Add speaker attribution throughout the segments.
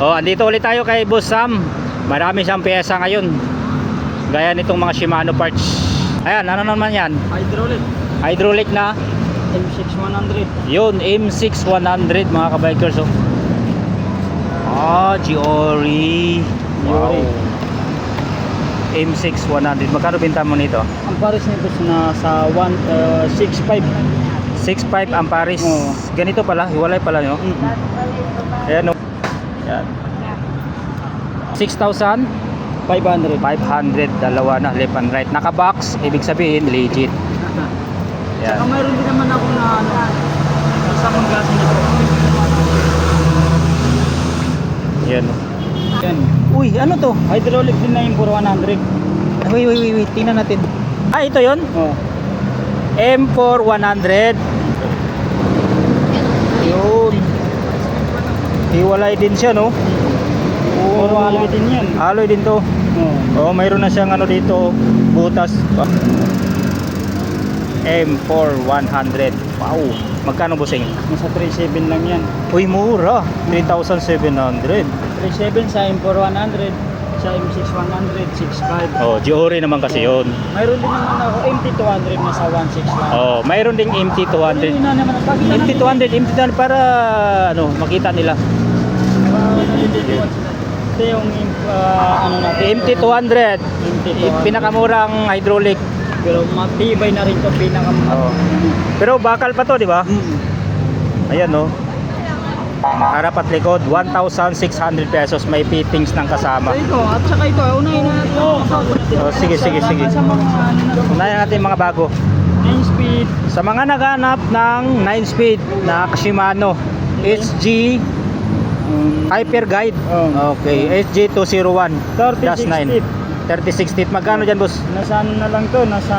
Speaker 1: Oh, andito ulit tayo kay Boss Sam. Marami siyang pyesa ngayon. Gaya nitong mga Shimano parts. Ayan, ano naman yan?
Speaker 2: Hydraulic.
Speaker 1: Hydraulic na.
Speaker 2: M6100.
Speaker 1: Yun, M6100 mga kabikers. Oh. Ah, Giori. Wow.
Speaker 2: Giori.
Speaker 1: M6100. Magkano binta mo nito?
Speaker 2: Ang pares nito na sa 1, uh, 65.
Speaker 1: 6.5 ang Paris.
Speaker 2: Oo.
Speaker 1: Ganito pala, hiwalay pala no.
Speaker 2: Mm-hmm.
Speaker 1: Ayan oh. Yan. 6,000
Speaker 2: 500.
Speaker 1: 500 dalawa na left and right naka-box ibig sabihin legit
Speaker 2: Saka
Speaker 1: yan
Speaker 2: mayroon din naman ako na ano, isa pang klase nito.
Speaker 1: yan
Speaker 2: Yan.
Speaker 1: uy ano to
Speaker 2: Hydraulic din na yung for 100.
Speaker 1: Ay, wait wait wait, wait. tingnan natin ah ito yon
Speaker 2: Oh.
Speaker 1: M4 100 yun hiwalay din siya no?
Speaker 2: For 100 din yan.
Speaker 1: alloy din to.
Speaker 2: Oh.
Speaker 1: oh mayroon na siyang ano dito butas. M4 100 wow. Magkano busing
Speaker 2: Nasa 37 lang yan.
Speaker 1: uy mura. 3,700
Speaker 2: 37 sa M4 100, sa M6 100, 65.
Speaker 1: oh Giori naman kasi yun
Speaker 2: Mayroon din naman ako MT200 na sa 16 lang.
Speaker 1: Oh, mayroon ding MT200.
Speaker 2: Yun na naman. Natin.
Speaker 1: MT200, MT200 para ano, makita nila.
Speaker 2: Ah. Ito yung ah, ano natin.
Speaker 1: MT200,
Speaker 2: MT200.
Speaker 1: pinakamurang hydraulic.
Speaker 2: Pero matibay na rin ito pinaka
Speaker 1: Oh. Pero bakal pa to, di ba?
Speaker 2: Mm.
Speaker 1: Ayan no. Harap at likod, 1,600 pesos may fittings ng kasama.
Speaker 2: Ito, at saka ito, unahin na.
Speaker 1: Oh, sige, sige, sige. Unahin natin mga bago.
Speaker 2: 9 speed.
Speaker 1: Sa mga naghanap ng 9 speed na Shimano
Speaker 2: Um,
Speaker 1: Hyper Guide.
Speaker 2: oh.
Speaker 1: Okay, SG201 dash 9.
Speaker 2: 36
Speaker 1: 36
Speaker 2: feet.
Speaker 1: Magkano dyan, boss?
Speaker 2: Nasa ano na lang to, nasa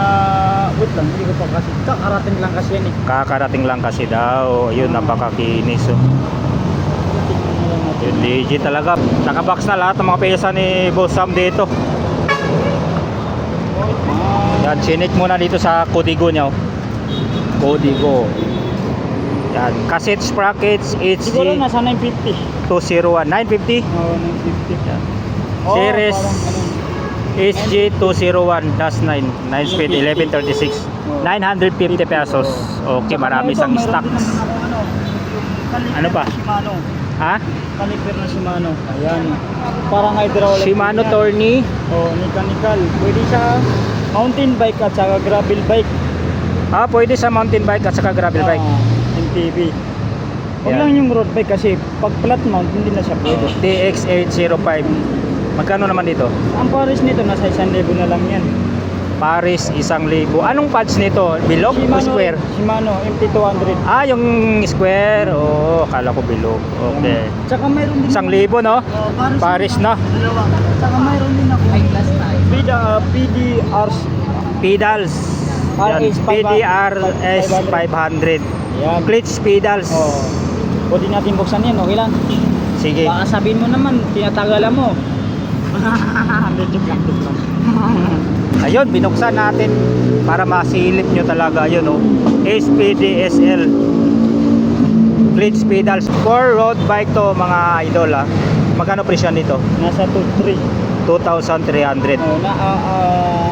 Speaker 2: wait lang, hindi ko pa kasi kakarating lang kasi yan eh.
Speaker 1: Kakarating lang kasi daw. Ayun, napakakinis. Oh.
Speaker 2: Tingnan na lang natin.
Speaker 1: Yun, legit talaga. Nakabox na lahat ng mga pyesa ni Boss Sam dito. Yan, chinik muna dito sa Codigo niya. oh. Codigo. Yan, cassette sprockets
Speaker 2: siguro
Speaker 1: HG
Speaker 2: nasa 950.
Speaker 1: 201 950
Speaker 2: Oo, 950.
Speaker 1: Yan.
Speaker 2: Oh,
Speaker 1: Series
Speaker 2: parang ganun.
Speaker 1: HG 201 dash 9 9 speed 1136 950 pesos. Okay, marami
Speaker 2: ito,
Speaker 1: sang
Speaker 2: mayroon
Speaker 1: stocks.
Speaker 2: ano, caliper
Speaker 1: Ano pa? Ha?
Speaker 2: Caliper na Shimano. Ayan. Parang hydraulic.
Speaker 1: Shimano. Tourney.
Speaker 2: Oh, mechanical. Pwede sa mountain bike at saka gravel bike.
Speaker 1: Ah, pwede sa mountain bike at saka gravel bike.
Speaker 2: Ah, MTB. Huwag lang yung road bike kasi pag flat mount hindi na siya pwede.
Speaker 1: TX805. Magkano naman dito?
Speaker 2: Ang pares nito nasa 1,000 na lang yan.
Speaker 1: Paris, isang libo. Anong pads nito? Bilog o square?
Speaker 2: Shimano MT200.
Speaker 1: Ah, yung square. Oo, oh, akala ko bilog. Okay.
Speaker 2: Tsaka mayroon din
Speaker 1: Isang libo, no?
Speaker 2: Oh,
Speaker 1: Paris na.
Speaker 2: Dalawa. Tsaka mayroon din ako. High class tayo. PDR, uh, PDRs.
Speaker 1: Pedals. Yan,
Speaker 2: RS 500.
Speaker 1: PDRS 500.
Speaker 2: Yan.
Speaker 1: Clutch pedals.
Speaker 2: Oh. Pwede natin buksan yan, okay lang.
Speaker 1: Sige.
Speaker 2: Baka sabihin mo naman, tinatagalan mo.
Speaker 1: Ayun, binuksan natin para masilip nyo talaga yun, oh. SPDSL. Clutch pedals. For road bike to, mga idol, ah. Magkano presyo nito?
Speaker 2: Nasa 2-3.
Speaker 1: 2,300.
Speaker 2: Oh, na, ah, ah,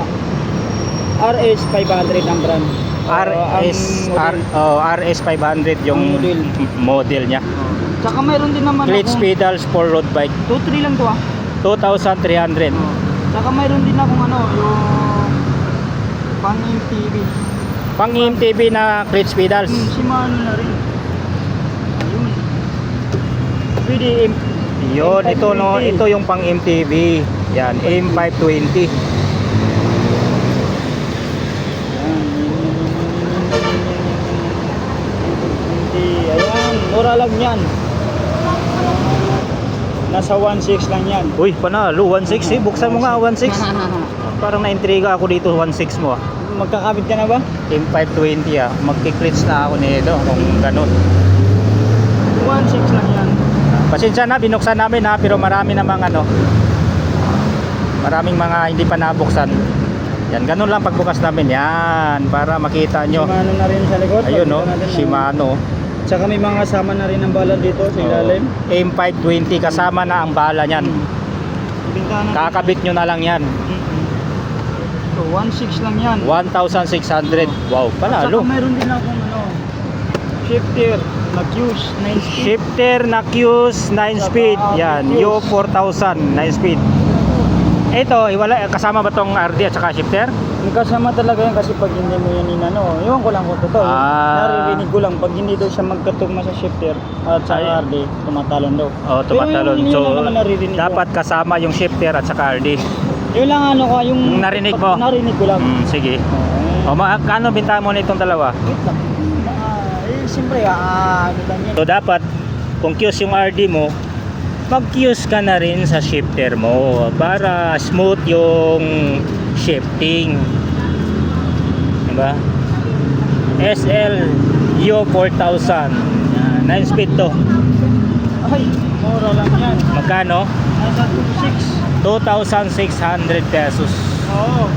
Speaker 2: RS 500 ang brand. Oh,
Speaker 1: RS
Speaker 2: ang
Speaker 1: R, oh, RS 500 yung
Speaker 2: model.
Speaker 1: model niya.
Speaker 2: Tsaka mayroon din naman akong-
Speaker 1: pedals for road bike
Speaker 2: 2-3 lang to ah.
Speaker 1: 2,300.
Speaker 2: Oh. Tsaka mayroon din akong ano, yung pang MTV.
Speaker 1: Pang MTB na clutch pedals.
Speaker 2: Hmm, Shimano na rin. Ayun. Pwede M
Speaker 1: Yun,
Speaker 2: M520.
Speaker 1: ito no, ito yung pang MTB. Yan, M520.
Speaker 2: Hindi, ayan, mura lang yan. Nasa 1.6 lang yan.
Speaker 1: Uy, panalo, 1.6 eh. Buksan mo nga, 1.6. Parang na-intriga ako dito, 1.6 mo ah.
Speaker 2: Magkakabit ka na ba?
Speaker 1: M520 ah. Magkiklits na ako nito kung ganun.
Speaker 2: 1.6 lang yan.
Speaker 1: Pasensya na, binuksan namin ha, pero marami namang ano, maraming mga hindi pa nabuksan. Yan, ganun lang pagbukas namin. Yan, para makita nyo.
Speaker 2: Shimano na rin sa likod.
Speaker 1: Ayun no,
Speaker 2: natin na-
Speaker 1: Shimano.
Speaker 2: Tsaka may mga kasama na rin ang bala dito sa ilalim.
Speaker 1: M520 kasama na ang bala niyan.
Speaker 2: Bintana.
Speaker 1: Kakabit nyo na lang yan.
Speaker 2: So, 1.6 lang yan.
Speaker 1: 1,600. Wow, panalo.
Speaker 2: Tsaka mayroon din akong ano, shifter, nag-use, 9 speed.
Speaker 1: Shifter na Qs 9 speed. Yan, Yo 4000 9 speed. Ito, iwala kasama ba tong RD at saka shifter?
Speaker 2: May kasama talaga yan kasi pag hindi mo yan inano, iwan ko lang kung totoo.
Speaker 1: Ah.
Speaker 2: Naririnig ko lang, pag hindi daw siya magkatugma sa shifter at sa
Speaker 1: Ay.
Speaker 2: RD, tumatalon daw.
Speaker 1: Oh, tumatalon.
Speaker 2: Pero yun, yun
Speaker 1: So,
Speaker 2: lang naman naririnig ko.
Speaker 1: dapat kasama yung shifter at saka RD.
Speaker 2: Yun lang ano ko, yung...
Speaker 1: Narinig mo?
Speaker 2: Narinig ko lang.
Speaker 1: Mm, sige.
Speaker 2: Oh,
Speaker 1: O, ma kano binta mo nitong dalawa?
Speaker 2: wait lang. Ah, eh, siyempre, ah, ano lang yan.
Speaker 1: So, dapat, kung Qs yung RD mo, mag-Qs ka na rin sa shifter mo para smooth yung shifting. Diba? SL Yo 4000. Yan, 9 speed to.
Speaker 2: Ay, mura lang yan.
Speaker 1: Magkano?
Speaker 2: Nasa 2.6.
Speaker 1: 2,600 pesos.
Speaker 2: Oo.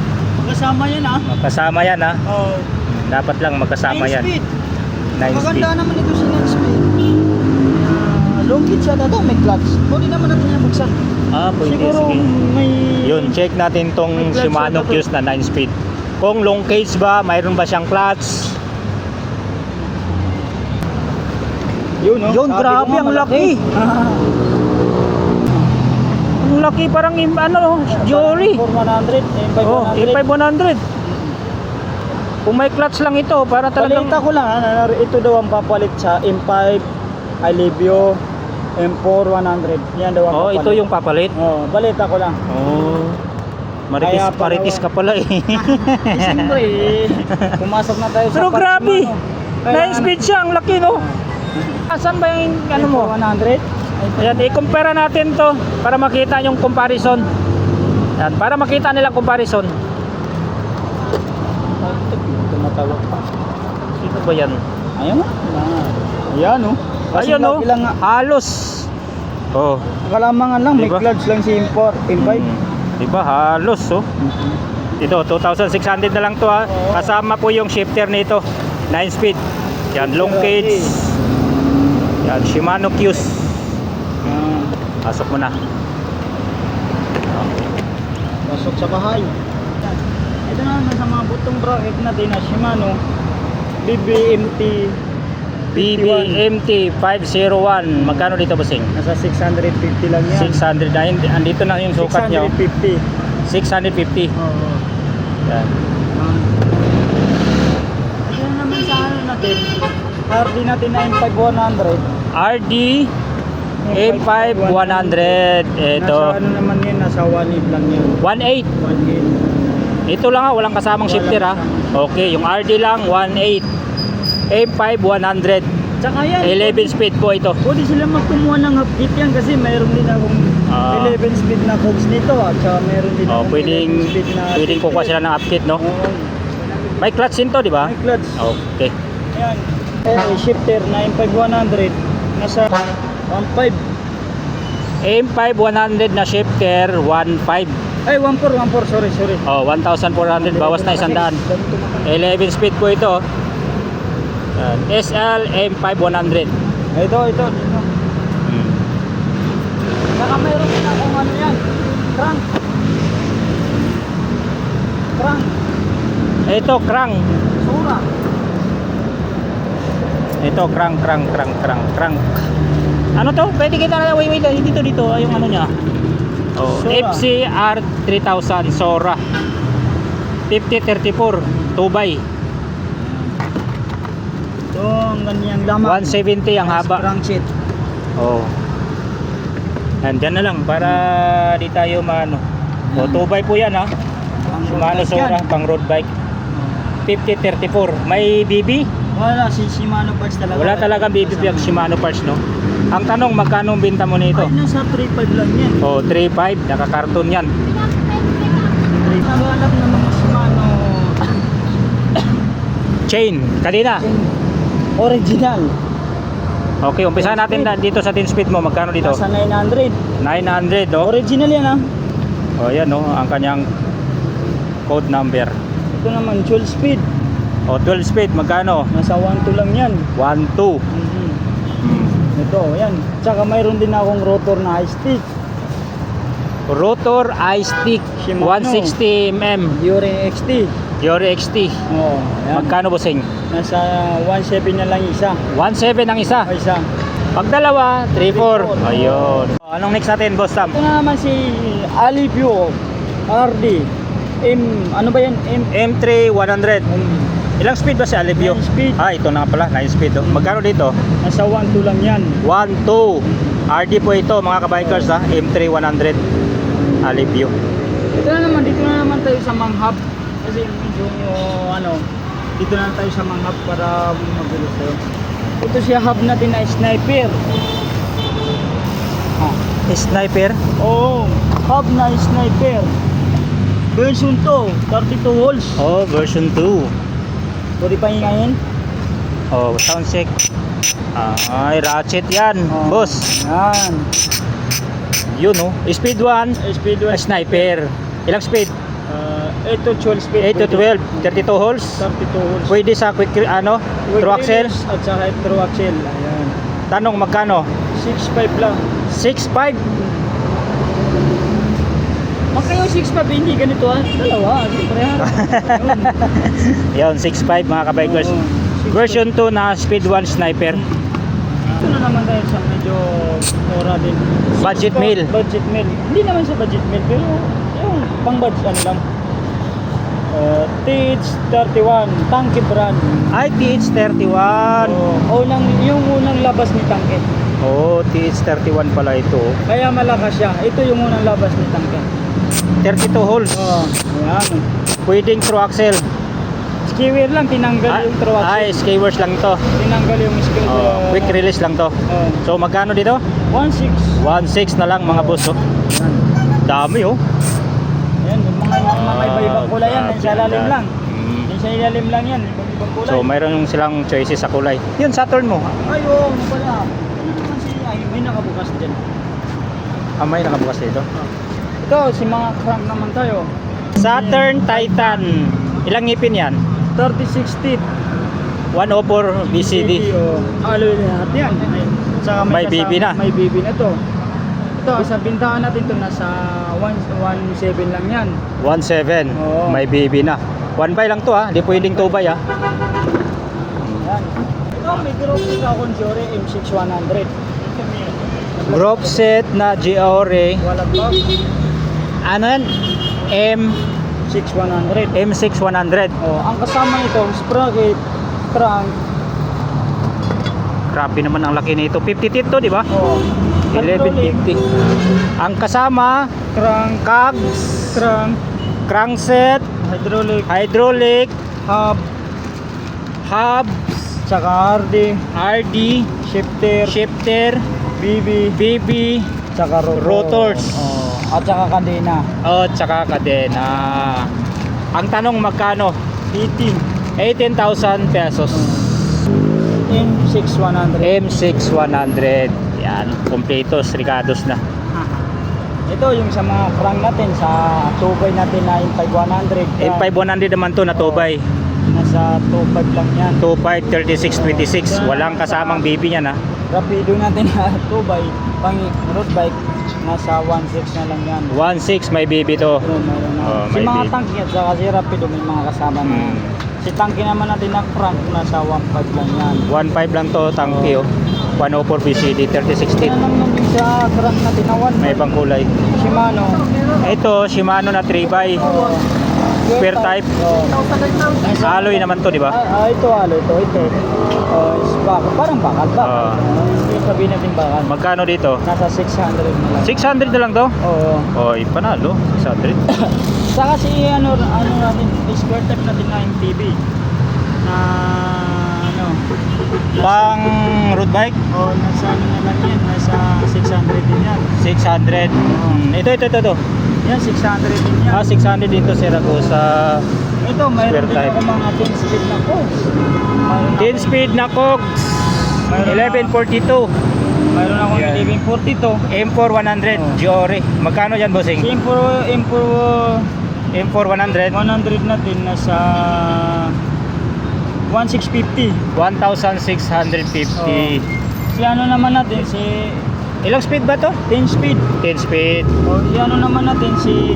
Speaker 2: Kasama yan ah.
Speaker 1: Magkasama yan ha.
Speaker 2: Oo.
Speaker 1: Dapat lang magkasama
Speaker 2: Nine
Speaker 1: yan.
Speaker 2: speed.
Speaker 1: 9
Speaker 2: Maganda
Speaker 1: speed.
Speaker 2: naman ito 9. Uh, long kit siya daw, may clutch. Pwede naman natin yan buksan.
Speaker 1: Ah, pwede.
Speaker 2: Siguro
Speaker 1: Sige.
Speaker 2: may...
Speaker 1: Yun, check natin tong Shimano. Qs na 9 speed. Kung long cage ba, mayroon ba siyang clutch?
Speaker 2: Yun, no?
Speaker 1: Yun, grabe, ang
Speaker 2: malaki.
Speaker 1: Ang laki parang im- ano, jewelry.
Speaker 2: 4100, eh,
Speaker 1: Oh,
Speaker 2: 5100.
Speaker 1: A5100. Kung may clutch lang ito, para talagang
Speaker 2: Balita ko lang, ha, na- ito daw ang papalit sa M5, Alivio, M4 100. Yan daw ang
Speaker 1: Oh, ito yung papalit.
Speaker 2: Oh, balita ko lang.
Speaker 1: Oh. Maritis,
Speaker 2: Kaya pala-
Speaker 1: maritis ka pala eh.
Speaker 2: Eh, Siyempre, eh, pumasok na tayo sa
Speaker 1: Pero
Speaker 2: part
Speaker 1: grabe.
Speaker 2: ng ano.
Speaker 1: 9
Speaker 2: Kailangan-
Speaker 1: speed siya, ang laki no. Asan ba yung ano mo?
Speaker 2: M4 100?
Speaker 1: Ayan, i-compare natin to para makita yung comparison. Yan, para makita nila comparison.
Speaker 2: Tumatawag pa.
Speaker 1: Sino ba yan?
Speaker 2: Ayun mo. Ayan, oh. Kasi
Speaker 1: Ayun no,
Speaker 2: ilang
Speaker 1: halos. Oh.
Speaker 2: kalamangan lang, may
Speaker 1: Diba?
Speaker 2: clutch lang si M4, M5.
Speaker 1: Mm, Diba, halos oh. Ito, 2,600 na lang to ha.
Speaker 2: Oo.
Speaker 1: Kasama po yung shifter nito. 9 speed. Yan, long cage. Yan, Shimano Qs.
Speaker 2: Ah,
Speaker 1: Pasok mo na.
Speaker 2: pasok sa bahay. Ito na naman sa mga butong bracket natin na Shimano BBMT
Speaker 1: BBMT 501. Magkano dito, bossing?
Speaker 2: nasa 650 lang yan.
Speaker 1: 600 na. Hindi- Andito na yung sukat niyo.
Speaker 2: 650.
Speaker 1: 650.
Speaker 2: Oo.
Speaker 1: Yan.
Speaker 2: Ah. Na naman sa ano natin. RD natin na M5 100.
Speaker 1: RD A5 100. Ito.
Speaker 2: Nasa ano naman yan, nasa 1.8 lang yan.
Speaker 1: 1.8.
Speaker 2: 1.8.
Speaker 1: Ito lang ha, walang kasamang
Speaker 2: Walang
Speaker 1: shifter ha. Okay, yung RD lang 1.8. A5 100.
Speaker 2: Tsaka yan.
Speaker 1: 11 speed po ito.
Speaker 2: Pwede sila magkumuha ng update yan kasi mayroon din akong
Speaker 1: Ah.
Speaker 2: 11 speed na cogs nito at saka mayroon din
Speaker 1: Oh,
Speaker 2: akong
Speaker 1: pwedeng
Speaker 2: 11 speed na
Speaker 1: pwedeng kukuha sila ng update no.
Speaker 2: Oo.
Speaker 1: May clutch din to, di ba?
Speaker 2: May clutch.
Speaker 1: Okay.
Speaker 2: Ayan. Eh, shifter na M5100 nasa 1.5.
Speaker 1: A5 100 na shifter 1.5.
Speaker 2: Ay, 1.4, 1.4, sorry, sorry.
Speaker 1: Oh, 1,400 bawas na isang daan.
Speaker 2: Ganito naman.
Speaker 1: 11 speed po ito. Yan. SL M5 100.
Speaker 2: Ito, ito, dito.
Speaker 1: Hmm.
Speaker 2: Saka mayroon din akong ano yan. Crank. Crank.
Speaker 1: Ito crank.
Speaker 2: Sura.
Speaker 1: Ito crank crank crank crank crank. Ano to? Pwede kita na wait wait dito dito ah, yung ano niya. Oh. FCR 3000 Sora. 5034 2
Speaker 2: Ito, ang ganyang lamang.
Speaker 1: 170 ang haba.
Speaker 2: Crankshaft.
Speaker 1: Oh. Andyan na lang para di tayo maano. O 2 po yan ha. Shimano Sora pang road bike. 5034. May BB?
Speaker 2: Wala, si Shimano parts talaga.
Speaker 1: Wala talagang BB yung Shimano parts no. Ang tanong magkano ang benta mo nito?
Speaker 2: Ay, nasa 3.5 lang yan.
Speaker 1: Oh, 35 naka-karton yan.
Speaker 2: Naghanap ng mga Shimano
Speaker 1: Chain, kanina.
Speaker 2: Original.
Speaker 1: Okay, umpisa natin na dito sa 10 speed mo. Magkano dito?
Speaker 2: Nasa 900.
Speaker 1: 900, oh.
Speaker 2: Original yan ah.
Speaker 1: Oh, yan, oh, ang kanyang code number.
Speaker 2: Ito naman, 12 speed.
Speaker 1: Oh, 12 speed, magkano?
Speaker 2: Nasa 1.2 lang yan.
Speaker 1: 1, 2.
Speaker 2: Mhm. Ito, yan. Tsaka mayroon din akong rotor na high stick.
Speaker 1: Rotor I-Stick
Speaker 2: Shimano.
Speaker 1: 160 mm
Speaker 2: Yuri XT.
Speaker 1: Yori XT.
Speaker 2: Oo, yan.
Speaker 1: Magkano bossing?
Speaker 2: Nasa 1.7 na lang isa.
Speaker 1: 1.7 ang isa.
Speaker 2: O isa.
Speaker 1: Pag dalawa, 3.4. Ayun. Anong next natin, Boss Sam?
Speaker 2: Ito na naman si Alivio RD. M, ano ba yan? M,
Speaker 1: M3 100.
Speaker 2: M
Speaker 1: Ilang speed ba si Alivio?
Speaker 2: Nine speed.
Speaker 1: Ah, ito na nga pala, 9 speed. Oh. Magkano dito?
Speaker 2: nasa 1.2 lang yan.
Speaker 1: 1, 2. RD po ito, mga kabikers ha. M3 100. Alivio.
Speaker 2: Ito na naman, dito na naman tayo sa manghap. Kasi medyo, ano, dito na tayo sa manghap para magulos tayo. Ito siya hub natin na sniper. Ah.
Speaker 1: Sniper.
Speaker 2: Oo, hub na sniper. Version to, 32 holes.
Speaker 1: Oh, version 2.
Speaker 2: Pwede pa hingayin?
Speaker 1: Oh, sound check. Ay, ratchet yan,
Speaker 2: Oo.
Speaker 1: boss.
Speaker 2: Yan.
Speaker 1: Yun oh. Speed 1,
Speaker 2: Speed 1.
Speaker 1: sniper. Ilang speed?
Speaker 2: Uh, 8 to 12 speed.
Speaker 1: 8 to 12, 32 holes.
Speaker 2: 32 holes.
Speaker 1: Pwede sa quick ano,
Speaker 2: Quick
Speaker 1: through axle.
Speaker 2: At saka through axle. Ayan.
Speaker 1: Tanong magkano?
Speaker 2: 6.5 lang.
Speaker 1: 6.5.
Speaker 2: Huwag kayo 6.5 hindi ganito ah. Dalawa. Siyempre ha.
Speaker 1: Yun,
Speaker 2: Ayun.
Speaker 1: 6.5 mga kabikers.
Speaker 2: Oo, 6.5.
Speaker 1: Version 2 na speed 1 sniper.
Speaker 2: Ito na naman tayo sa medyo ora din.
Speaker 1: Budget meal.
Speaker 2: Budget meal. Hindi naman sa budget meal pero yung pang budget ano lang. Uh, TH31 Tanke brand.
Speaker 1: Ay, TH31.
Speaker 2: Oh, unang yung unang labas ni Tanke.
Speaker 1: Oh, TH31 pala ito.
Speaker 2: Kaya malakas siya. Ito yung unang labas ni Tanke.
Speaker 1: 32 holes.
Speaker 2: Oh, ayan.
Speaker 1: Pwedeng through axle.
Speaker 2: Skewer lang tinanggal
Speaker 1: Ah,
Speaker 2: yung throw
Speaker 1: Ay,
Speaker 2: axle.
Speaker 1: skewers lang to.
Speaker 2: Tinanggal yung skewer.
Speaker 1: Oh, quick release lang to.
Speaker 2: Oh,
Speaker 1: So magkano dito?
Speaker 2: 1.6.
Speaker 1: 1.6 na lang mga boss. Oh.
Speaker 2: Yan.
Speaker 1: Dami oh.
Speaker 2: Mga iba-ibang kulay yan. Yung sa ilalim lang.
Speaker 1: Mm.
Speaker 2: Yung sa ilalim lang yan. Ibang-ibang kulay.
Speaker 1: So mayroon silang choices sa kulay. Yun, Saturn mo.
Speaker 2: Ay, oo, ano pala. Ano naman si, ay, may nakabukas dyan.
Speaker 1: Ah, may nakabukas dito.
Speaker 2: Ito, si mga crank naman tayo.
Speaker 1: Saturn Titan. Ilang ngipin yan?
Speaker 2: 36 teeth.
Speaker 1: 104 BCD.
Speaker 2: oh. Aloy lahat yan. Saka
Speaker 1: May
Speaker 2: kasama-
Speaker 1: BB na.
Speaker 2: May BB na to. Ito, sa bintahan natin to nasa 1.7 lang yan.
Speaker 1: 1.7.
Speaker 2: Oo.
Speaker 1: May BB na. 1 by lang to ha. Hindi pwedeng 2 by ha.
Speaker 2: Yan. Ito, may group sa Consure M6100.
Speaker 1: Group set na Giore.
Speaker 2: Walang bag.
Speaker 1: Ano yan? M
Speaker 2: 6100.
Speaker 1: M6100.
Speaker 2: Oh, ang kasama nito, sprocket, crank,
Speaker 1: Grabe naman ang laki nito. 50 teeth to, di ba?
Speaker 2: oh, hydraulic,
Speaker 1: 1150. Ang kasama,
Speaker 2: crank,
Speaker 1: cogs,
Speaker 2: crank,
Speaker 1: crankset,
Speaker 2: hydraulic,
Speaker 1: hydraulic,
Speaker 2: hub,
Speaker 1: hub,
Speaker 2: tsaka RD,
Speaker 1: RD,
Speaker 2: shifter,
Speaker 1: shifter,
Speaker 2: BB,
Speaker 1: BB,
Speaker 2: tsaka rotor.
Speaker 1: Rotors.
Speaker 2: Oh, at tsaka kadena.
Speaker 1: o tsaka kadena. Ang tanong magkano?
Speaker 2: 18.
Speaker 1: 18,000 pesos.
Speaker 2: M6100.
Speaker 1: M6100. Yan, kompletos, ricados na.
Speaker 2: Ito yung sa mga crank natin sa tubay natin na M5100.
Speaker 1: M5100 naman to na tubay.
Speaker 2: Nasa 25 lang yan.
Speaker 1: 25, 36, 26. Walang kasamang BB niyan ha.
Speaker 2: Rapido natin na tubay, pang road bike, nasa 1.6 na lang yan.
Speaker 1: 16 may BB to.
Speaker 2: Ito, meron na.
Speaker 1: Oh,
Speaker 2: si
Speaker 1: may
Speaker 2: mga
Speaker 1: bib.
Speaker 2: tangki at saka si Rapido may mga kasama na.
Speaker 1: Hmm.
Speaker 2: Si tangki naman natin na crank nasa 1.5 lang yan.
Speaker 1: 15 lang to, tangki oh. 104 BCD, 36
Speaker 2: Yan lang naman sa crank natin na 1.
Speaker 1: May ibang kulay.
Speaker 2: Shimano.
Speaker 1: Ito, Shimano na 3x.
Speaker 2: Oh,
Speaker 1: Square type.
Speaker 2: Oh.
Speaker 1: Alloy naman to, di ba?
Speaker 2: Ah, ah, ito alloy, ito, ito. Oh, is bakal. Parang bakal, bakal.
Speaker 1: Ah.
Speaker 2: Hindi sabihin natin bakal.
Speaker 1: Magkano dito?
Speaker 2: Nasa 600 na lang.
Speaker 1: 600 na lang to?
Speaker 2: Oo.
Speaker 1: Oy, panalo. 600.
Speaker 2: Saka si ano ano natin square type natin na MTB na
Speaker 1: Pang road bike?
Speaker 2: oh nasa ano na lang yan nasa 600 din yan
Speaker 1: 600. Hmm, ito, ito, ito, ito.
Speaker 2: yan 600 din yan
Speaker 1: Ah, 600 dito si Ragusa.
Speaker 2: ito mayroon din ako mga 10 speed na mayroon
Speaker 1: 10
Speaker 2: ako-
Speaker 1: speed na cogs.
Speaker 2: Mayroon
Speaker 1: 1142.
Speaker 2: mayroon akong
Speaker 1: Yan.
Speaker 2: 1142
Speaker 1: M4 100.
Speaker 2: Oh.
Speaker 1: Giore. Magkano yan, bossing?
Speaker 2: si M4 M4
Speaker 1: M4 100.
Speaker 2: 100 natin nasa 1650
Speaker 1: 1,650.
Speaker 2: Si ano naman natin, si
Speaker 1: Ilang speed ba to?
Speaker 2: 10 speed.
Speaker 1: 10 speed.
Speaker 2: O, si ano naman natin, si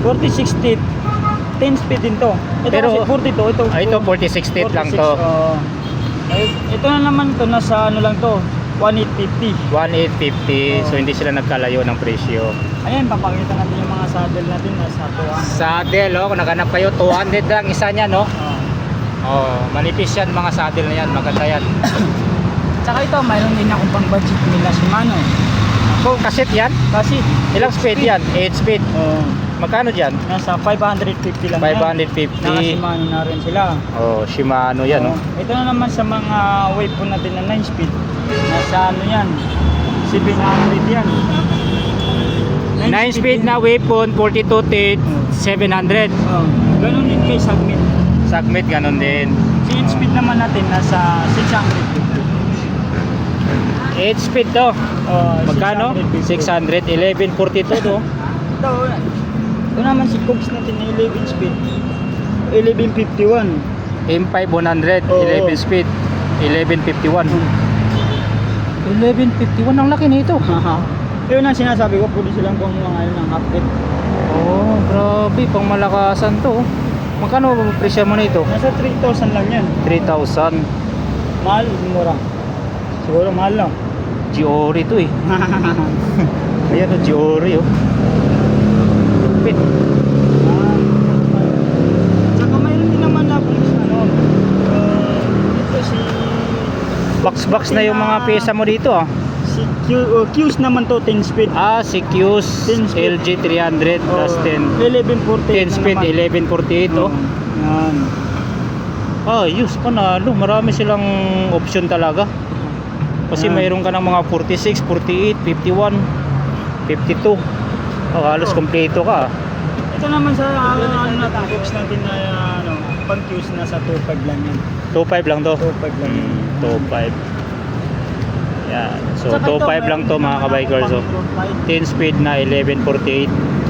Speaker 2: 4060. 10 speed din to. Ito
Speaker 1: Pero-
Speaker 2: kasi 42, ito.
Speaker 1: Ah, ito 4060 lang to.
Speaker 2: oo. Ay, ito na naman to, nasa ano lang to, 1850.
Speaker 1: 1850. So hindi sila nagkalayo ng presyo.
Speaker 2: Ayan, papakita natin yung mga saddle natin nasa tuwa.
Speaker 1: Saddle, oh, kung naganap kayo, 200 lang isa niya, no? Oh, manipis yan mga saddle na yan, maganda yan.
Speaker 2: Tsaka ito, mayroon din akong pang budget nila Shimano.
Speaker 1: So, kaset yan?
Speaker 2: Kasi,
Speaker 1: Ilang speed yan? 8 speed.
Speaker 2: Oo.
Speaker 1: Magkano dyan?
Speaker 2: nasa 550 lang yan.
Speaker 1: 550.
Speaker 2: Naka Shimano na rin sila.
Speaker 1: Oh, Shimano yan,
Speaker 2: Oo.
Speaker 1: oh.
Speaker 2: Ito na naman sa mga wave po natin na 9 speed. Nasa ano yan? 700 yan.
Speaker 1: 9 speed na weapon, 42 teeth, 700.
Speaker 2: Oh, ganun din kay Submit.
Speaker 1: Submit, ganun din.
Speaker 2: Si 8 speed naman natin nasa 650.
Speaker 1: 8 speed to.
Speaker 2: Oh,
Speaker 1: Magkano?
Speaker 2: 650.
Speaker 1: 600. 1142 to.
Speaker 2: Ito, ito naman si Cogs natin na 11 speed. 1151.
Speaker 1: M5 100,
Speaker 2: Oo.
Speaker 1: 11 speed. 1151. 1151 ang laki nito.
Speaker 2: Yun ang sinasabi ko, pwede silang kumuha ngayon ng update.
Speaker 1: Oh, grabe, pang malakasan to. Magkano ba presyo mo nito?
Speaker 2: Nasa 3,000 lang yan.
Speaker 1: 3,000.
Speaker 2: Mahal, mura. Siguro mahal lang.
Speaker 1: Giori to eh. Ayan o, Giori oh. Pit.
Speaker 2: Saka mayroon din naman na kung ano, uh, ito si
Speaker 1: Box-box na yung mga pyesa mo dito ah.
Speaker 2: Q, uh, Q's naman to 10 speed.
Speaker 1: Ah, si Q's
Speaker 2: 10 speed.
Speaker 1: LG 300 plus
Speaker 2: Oh,
Speaker 1: 10.
Speaker 2: 1148
Speaker 1: 10 speed,
Speaker 2: na naman.
Speaker 1: 1148 oh.
Speaker 2: Yan.
Speaker 1: Ah, yus, panalo. Marami silang option talaga. Kasi
Speaker 2: Ah.
Speaker 1: mayroon ka ng mga 46, 48, 51, 52. Oh, halos
Speaker 2: Oh.
Speaker 1: kompleto ka. ah.
Speaker 2: Ito naman sa uh, ano natin, box natin na uh, ano, pang Q's na sa 25 lang yan.
Speaker 1: 2.5 lang to.
Speaker 2: 25 lang yan.
Speaker 1: Mm, 2.5. Yan. So,
Speaker 2: Saka ito,
Speaker 1: 2.5 lang to mga kabikers.
Speaker 2: bike.
Speaker 1: 10 speed na 1148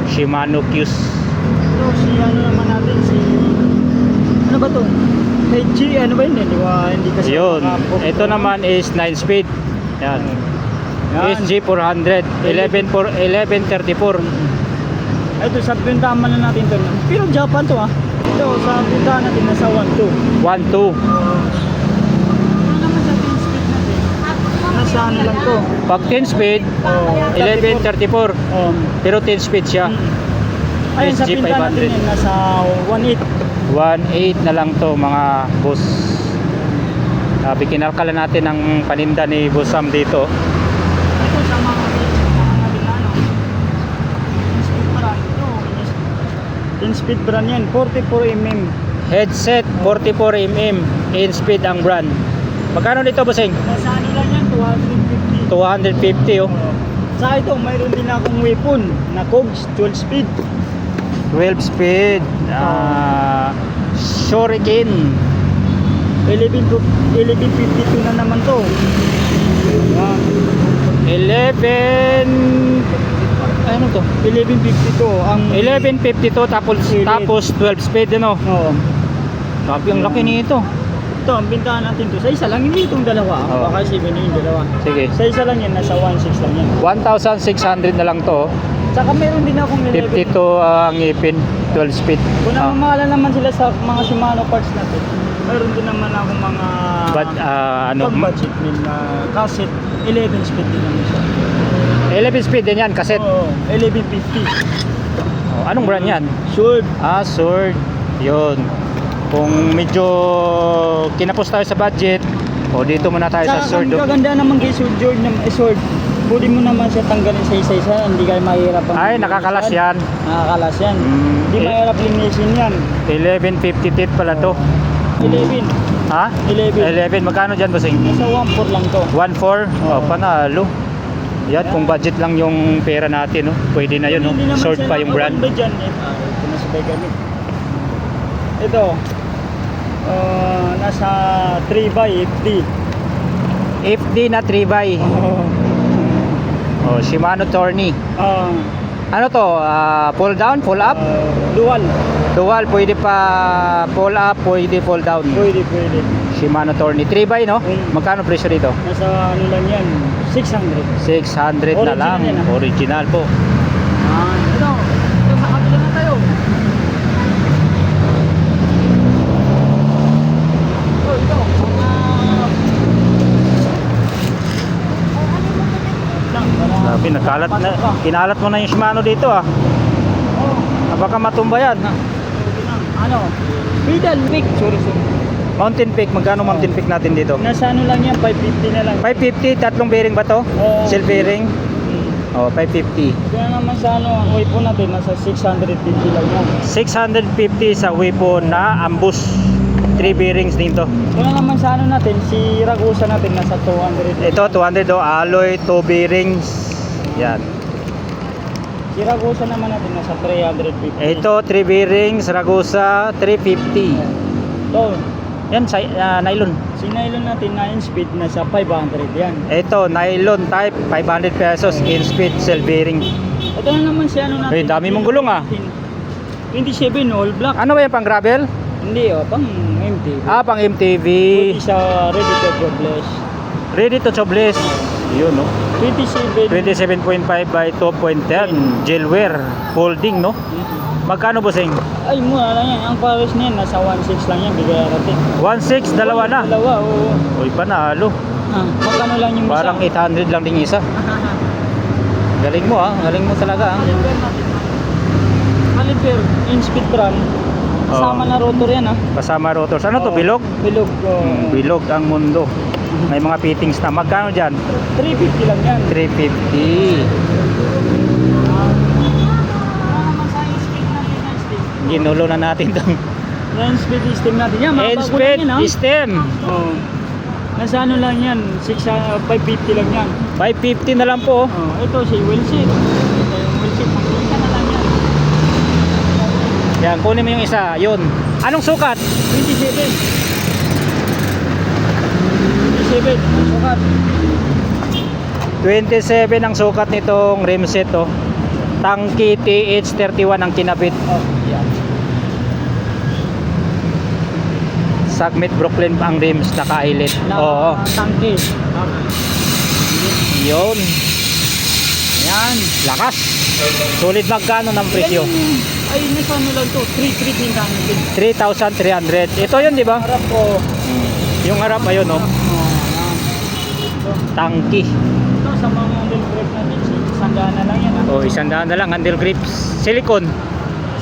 Speaker 1: Shimano Q's.
Speaker 2: Ito si ano naman natin si ano ba to? HG ano ba yun? Hindi ba hindi kasi
Speaker 1: Yun. Ito naman is 9 speed. Yan.
Speaker 2: Yan.
Speaker 1: SG 400 11 for 1134.
Speaker 2: Ito sa bentahan man na natin to. Pero Japan to ah. Ito sa bentahan natin nasa 1.2.
Speaker 1: 12.
Speaker 2: Ano naman sa 10 speed natin? Nasa ano lang to?
Speaker 1: Pag 10 speed,
Speaker 2: Oh,
Speaker 1: 1134.
Speaker 2: Um,
Speaker 1: Pero 10 speed siya.
Speaker 2: ayun sa bentahan natin
Speaker 1: 500.
Speaker 2: yan nasa 1.8.
Speaker 1: 1.8 na lang to mga boss. Sabi kinalkala natin ang paninda ni Boss Sam dito.
Speaker 2: Ito sa mga. 10 speed brand ito. 10 speed brand yan. 44 mm.
Speaker 1: Headset 44mm in speed ang brand. Magkano dito bossing?
Speaker 2: Nasa ano lang yan, 250.
Speaker 1: 250 oh.
Speaker 2: Sa ito, mayroon din akong weapon na Cogs 12 speed.
Speaker 1: 12 speed. Ah, Shuriken.
Speaker 2: 11, 1152 na naman to. Yan.
Speaker 1: 11 ano to?
Speaker 2: 1152 ang
Speaker 1: 1152 tapos tapos 12 speed ano.
Speaker 2: Oo.
Speaker 1: Grabe ang laki nito.
Speaker 2: Ito, ang bintahan natin to. Sa isa lang, hindi itong dalawa.
Speaker 1: Oo.
Speaker 2: Baka isipin nyo yung dalawa.
Speaker 1: Sige.
Speaker 2: Sa isa lang yan, nasa 1.6 lang yan.
Speaker 1: 1,600 na lang to.
Speaker 2: Saka meron din akong 11.
Speaker 1: 52 ang ngipin, 12 speed.
Speaker 2: Kung
Speaker 1: Ah,
Speaker 2: namamahala naman sila sa mga Shimano parts natin, meron din naman akong mga
Speaker 1: but ah, ano,
Speaker 2: pag-budget din na cassette 11 speed din naman siya.
Speaker 1: 11 speed din yan, cassette.
Speaker 2: Oo, 1150.
Speaker 1: Oh, anong brand yan?
Speaker 2: Sure.
Speaker 1: Ah, sword. Yun. Kung medyo kinapos tayo sa budget, o dito muna tayo sa
Speaker 2: Saka
Speaker 1: sword.
Speaker 2: ang
Speaker 1: oh.
Speaker 2: kaganda naman kay Sword George na eh, sword. Pwede mo naman siya tanggalin sa isa-isa, hindi kayo mahirap. ang
Speaker 1: Ay, nakakalas yan.
Speaker 2: Nakakalas yan.
Speaker 1: Mm,
Speaker 2: Hindi
Speaker 1: eh,
Speaker 2: mahirap linisin yan.
Speaker 1: 1150 tit pala to.
Speaker 2: 11.
Speaker 1: Ha?
Speaker 2: 11.
Speaker 1: 11. Magkano dyan, bossing?
Speaker 2: Nasa 1.4 lang to.
Speaker 1: 1.4? Oh,
Speaker 2: Oo.
Speaker 1: panalo. Yan, kung budget lang yung pera natin, no? pwede na yun. No? Short pa yung brand.
Speaker 2: eh. Ah, ito na ah, nasa 3 by FD.
Speaker 1: FD na 3 by
Speaker 2: Oh.
Speaker 1: oh, Shimano Tourney.
Speaker 2: Ah,
Speaker 1: Ano to? Ah, pull down, pull up?
Speaker 2: Uh, dual.
Speaker 1: Dual, pwede pa pull up, pwede pull down.
Speaker 2: Pwede, pwede.
Speaker 1: Shimano Tourney 3 by no?
Speaker 2: Mm.
Speaker 1: Magkano presyo dito?
Speaker 2: Nasa ano lang yan, 600.
Speaker 1: 600 na
Speaker 2: Original
Speaker 1: lang.
Speaker 2: yan.
Speaker 1: Original po.
Speaker 2: Ah, ito. Ito sa kabila na tayo. Ito, ito. Mga... Lang, para-
Speaker 1: Sabi, nakalat na, kinalat mo na yung Shimano dito ah.
Speaker 2: Oh,
Speaker 1: Baka matumba yan.
Speaker 2: Ano? Pedal pick. Sorry, sorry.
Speaker 1: Mountain Peak, magkano Mountain Peak natin dito?
Speaker 2: Nasa ano lang yan, 550 na lang.
Speaker 1: 550, tatlong bearing ba to?
Speaker 2: Oo.
Speaker 1: Self bearing?
Speaker 2: Hmm.
Speaker 1: Oh, 550.
Speaker 2: Kaya naman sa ano, ang weight po natin, nasa 650 lang yan.
Speaker 1: 650 sa Wipo na ambush. 3 bearings din to.
Speaker 2: Kaya naman sa ano natin, si Ragusa natin nasa 200.
Speaker 1: Ito 200 do alloy 2 bearings. Yan.
Speaker 2: Si Ragusa naman natin nasa 350.
Speaker 1: Ito 3 bearings Ragusa 350.
Speaker 2: Ito,
Speaker 1: Yan sa ah, nylon.
Speaker 2: si nylon natin 9 speed nasa 500 yan.
Speaker 1: Ito nylon type 500 pesos in speed cell bearing.
Speaker 2: Ito na naman si ano natin.
Speaker 1: Ay, dami mong gulong, ah.
Speaker 2: 27 all black.
Speaker 1: Ano ba yan pang gravel?
Speaker 2: Hindi oh, pang MTV.
Speaker 1: Ah, pang MTV.
Speaker 2: Pwede siya ready to jobless.
Speaker 1: Ready to jobless. Yun no.
Speaker 2: 27.
Speaker 1: 27.5 by 2.10 jailwear folding no.
Speaker 2: Mhm.
Speaker 1: Magkano bossing?
Speaker 2: Ay, mura lang yan. Ang pares niyan, nasa 1.6 lang yan. Bigay natin.
Speaker 1: 1.6 dalawa na.
Speaker 2: Dalawa, oo.
Speaker 1: Uy panalo.
Speaker 2: Ah, magkano lang yung
Speaker 1: Parang
Speaker 2: isa?
Speaker 1: 800 lang ding isa. Galing mo ah, galing mo talaga ah.
Speaker 2: Caliper natin. Caliper, in speed run. Kasama
Speaker 1: Oo.
Speaker 2: na rotor yan ah.
Speaker 1: Kasama rotors. Ano to,
Speaker 2: Oo.
Speaker 1: bilog?
Speaker 2: Bilog. oo.
Speaker 1: Hmm, Bilog ang mundo. May mga fittings na. Magkano dyan?
Speaker 2: 350 lang yan.
Speaker 1: 350. Ginulo na natin tong
Speaker 2: Yan speed system natin. Yan, mga bago lang yan ah.
Speaker 1: system.
Speaker 2: Oo. Nasa ano lang yan, 6, ah, 550 lang yan.
Speaker 1: 550 na lang po.
Speaker 2: Oh, ito si seat. Ito yung seat, pagpunta na lang yan.
Speaker 1: Yan, kunin mo yung isa. Yun. Anong sukat?
Speaker 2: 27. 27, ang sukat.
Speaker 1: 27 ang sukat nitong rim set oh. Tangki TH31 ang kinabit.
Speaker 2: Oh, yan.
Speaker 1: Sagmit Brooklyn ang rims naka-elit.
Speaker 2: Na
Speaker 1: Oo.
Speaker 2: tangke.
Speaker 1: Yun. Yan. Lakas. Sulit magkano ng presyo?
Speaker 2: Ay, nasa ano lang to, 3-3 din kami din.
Speaker 1: 3,300. Ito yun, di ba?
Speaker 2: Harap ko.
Speaker 1: Yung harap ayun, oh.
Speaker 2: Oh. Ito,
Speaker 1: Tangki.
Speaker 2: ito sa mga handle brake natin, sandaan na lang yan. ah.
Speaker 1: O, isang daan na lang. Handle grips. Silicone.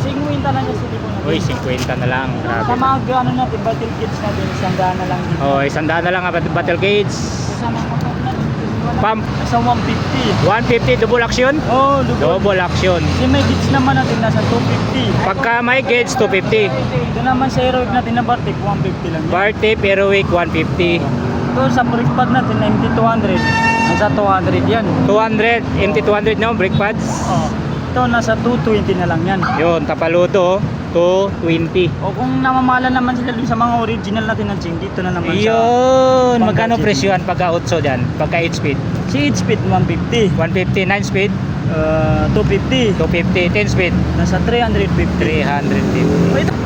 Speaker 2: Singwinta lang yung silikon natin.
Speaker 1: Uy, 50 na lang.
Speaker 2: Sa
Speaker 1: Grabe.
Speaker 2: mga ano natin, battle kits natin, sandaan na lang din.
Speaker 1: O, isang daan na lang ang battle cage.
Speaker 2: Sa mga
Speaker 1: Pump.
Speaker 2: Nasa 150.
Speaker 1: 150 double action.
Speaker 2: Oh, lubog.
Speaker 1: Double action.
Speaker 2: Kasi may gauge naman natin nasa 250.
Speaker 1: Pagka may gauge, 250.
Speaker 2: Ito naman sa aerobic natin na Bartek, 150 lang. yan.
Speaker 1: Bar tape, Aerowick, 150.
Speaker 2: Ito sa brake pad natin na MT200, nasa 200 yan.
Speaker 1: 200, MT200 no, brake pads.
Speaker 2: Oh. Ito nasa 220 na lang yan.
Speaker 1: Yun, tapaluto, 220.
Speaker 2: O kung namamala naman sila dun sa mga original natin na Jing, dito na naman sa...
Speaker 1: Yun, magkano presyohan pagka 8 dyan? Pagka 8 speed?
Speaker 2: Si 8 speed 150,
Speaker 1: 150, 9 speed,
Speaker 2: uh, 250,
Speaker 1: 250, 10 speed,
Speaker 2: nasa 350.
Speaker 1: 350.
Speaker 2: O ito,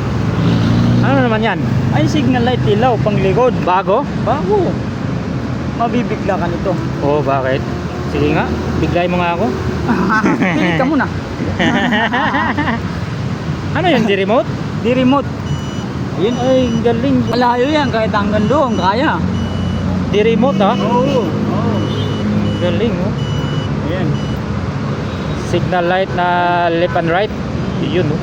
Speaker 1: Ano naman yan?
Speaker 2: ay signal light ilaw, pang likod.
Speaker 1: Bago?
Speaker 2: Bago. Mabibigla ka nito.
Speaker 1: Oo, oh, bakit? Sige nga, biglay mo nga ako.
Speaker 2: Pilit ka muna.
Speaker 1: ano yun, di remote?
Speaker 2: Di remote.
Speaker 1: Yun ay galing.
Speaker 2: Malayo yan, kahit hanggang doon, kaya.
Speaker 1: Di remote ha?
Speaker 2: Oo. Oo.
Speaker 1: Galing oh.
Speaker 2: Ayan.
Speaker 1: Signal light na left and right. Yun oh.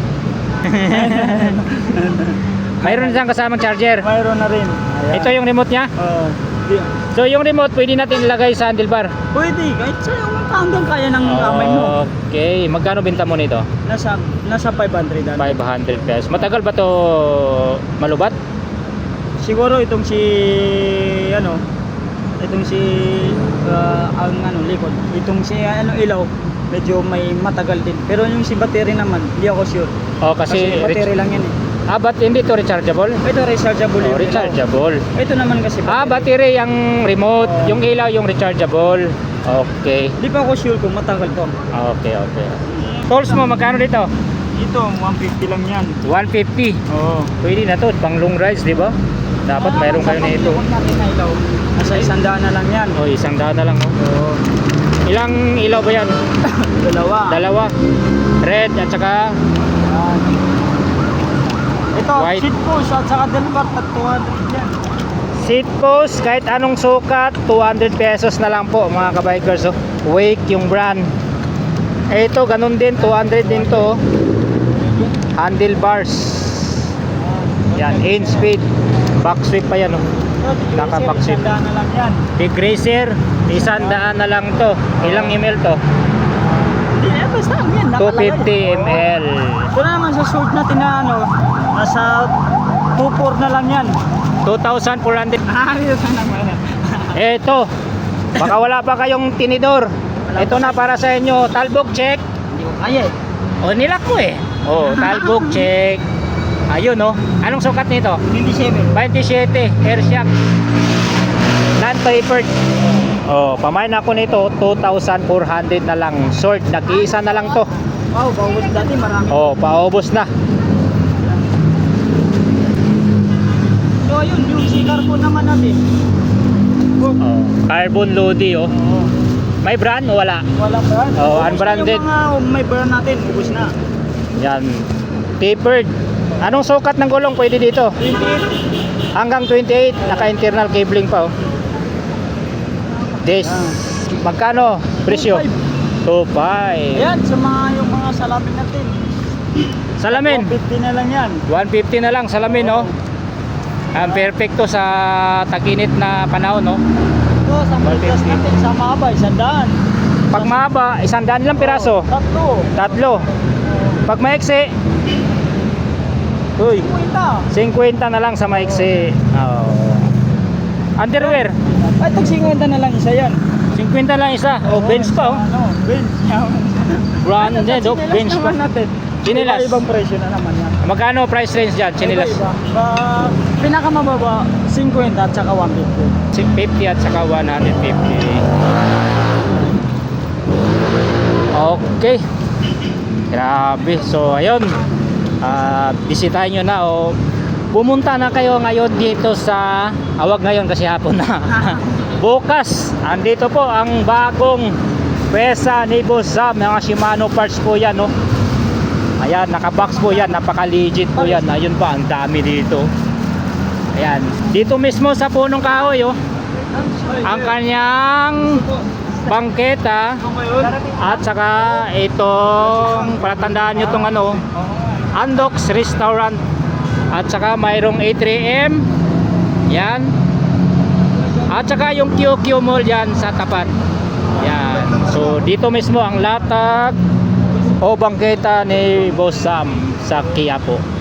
Speaker 1: Mayroon siyang kasamang charger.
Speaker 2: Mayroon na rin. Ayan.
Speaker 1: Ito yung remote niya.
Speaker 2: Oo. Di-
Speaker 1: So yung remote pwede natin ilagay sa handlebar.
Speaker 2: pwede, kahit sa yung hanggang kaya ng kamay mo.
Speaker 1: Okay, magkano benta mo nito?
Speaker 2: Nasa, nasa 500 dan.
Speaker 1: 500 pesos. Matagal ba to malubat?
Speaker 2: Siguro itong si, ano, itong si, ah, ang ano, likod. Itong si, ano, ilaw, medyo may matagal din. Pero yung si battery naman, hindi ako sure.
Speaker 1: Oh, kasi,
Speaker 2: Kasi, battery lang yan eh.
Speaker 1: Ah, but hindi to rechargeable?
Speaker 2: Ito rechargeable
Speaker 1: Oh,
Speaker 2: yung ilaw.
Speaker 1: rechargeable.
Speaker 2: Ito naman kasi
Speaker 1: Ah, battery yung remote,
Speaker 2: Oo.
Speaker 1: yung ilaw yung rechargeable. Okay.
Speaker 2: Hindi pa ako sure kung matagal to.
Speaker 1: Okay, okay. Tolls mo, magkano dito?
Speaker 2: Ito, 150 lang yan.
Speaker 1: 150.
Speaker 2: Oo.
Speaker 1: Pwede na to, pang long rides, di ba? Dapat mayroon kayo na ito.
Speaker 2: Nasa isang daan na lang yan.
Speaker 1: O, isang daan na lang. Oh.
Speaker 2: Oo.
Speaker 1: Ilang ilaw ba yan?
Speaker 2: Dalawa.
Speaker 1: Dalawa. Red at saka
Speaker 2: Yan. Ito,
Speaker 1: White.
Speaker 2: seat push at saka deliver at 200 yan.
Speaker 1: seat post. Kahit anong sukat, 200 pesos na lang po mga kabikers. Oh. Wake yung brand. Eh, ito, ganun din. 200 din to. oh. Handlebars. Yan, in speed. Back sweep pa yan. Oh. Naka-back seat.
Speaker 2: Isang daan na lang yan.
Speaker 1: Big Racer, isang daan na lang to. Ilang ml to?
Speaker 2: Yan. nakalagay.
Speaker 1: 250 ml.
Speaker 2: Ito na naman sa sword natin na ano, nasa 2.4 na lang yan.
Speaker 1: 2,400.
Speaker 2: Ayos na naman.
Speaker 1: Eto, baka wala pa kayong tinidor. Ito na para sa inyo. Talbog check.
Speaker 2: Hindi ko kaya eh.
Speaker 1: O, nilak ko eh. O, talbog check. Ayun oh. Anong sukat nito?
Speaker 2: 27.
Speaker 1: 27, air shock. Non-tapered. Oh, pamain ako nito, 2,400 na lang. Short, nag-iisa na lang to.
Speaker 2: Wow, bawal dati marami.
Speaker 1: Oh, paubos na.
Speaker 2: So ayun, yung si carbon naman natin.
Speaker 1: Oh, carbon Lodi oh. May brand o wala?
Speaker 2: Walang brand. Ubus na
Speaker 1: unbranded.
Speaker 2: Yung mga may brand natin, ubus na.
Speaker 1: Yan. Tapered. Anong sukat ng gulong pwede dito?
Speaker 2: 28.
Speaker 1: Hanggang 28, naka-internal cabling pa oh. This. Magkano presyo? 2.5.
Speaker 2: Ayan, sa mga yung mga salamin natin.
Speaker 1: Salamin.
Speaker 2: 150 na lang yan.
Speaker 1: 150 na lang salamin no. Ang perfecto sa taginit na panahon no.
Speaker 2: Ito, sa
Speaker 1: 150.
Speaker 2: natin, sa Mahaba, isang daan.
Speaker 1: Pag mahaba, isang daan lang piraso.
Speaker 2: Oo, Tatlo.
Speaker 1: Tatlo. Pag maiksi, Uy,
Speaker 2: Kuwenta.
Speaker 1: 50 na lang sa maiksi. Oh. Underwear,
Speaker 2: Ay, tag 50 na lang isa yan.
Speaker 1: 50 lang isa. Oh, bench pa oh.
Speaker 2: Ano, bench.
Speaker 1: Branded oh, bench pa.
Speaker 2: natin.
Speaker 1: Chinelas.
Speaker 2: Iba-ibang presyo na naman yan.
Speaker 1: Magkano price range dyan? Chinilas.
Speaker 2: Iba-iba. Ba, pinakamababa, 50 at saka 150.
Speaker 1: 50 at saka 150. Okay. Grabe. So, ayun. Ah, bisitahin nyo na o pumunta na kayo ngayon dito sa awag ngayon kasi hapon na. Bukas, andito po ang bagong pesa ni Boss Sam, mga Shimano parts po yan, no? Ayan, nakabox po yan, napaka-legit po yan. Ayun pa, ang dami dito. Ayan, dito mismo sa punong kahoy, oh. Ang kanyang bangketa at saka itong palatandaan nyo itong ano, Andox Restaurant at saka mayroong A3M yan. At saka yung QQ Mall yan sa tapat. Yan. So dito mismo ang latag o bangketa ni Boss Sam sa Quiapo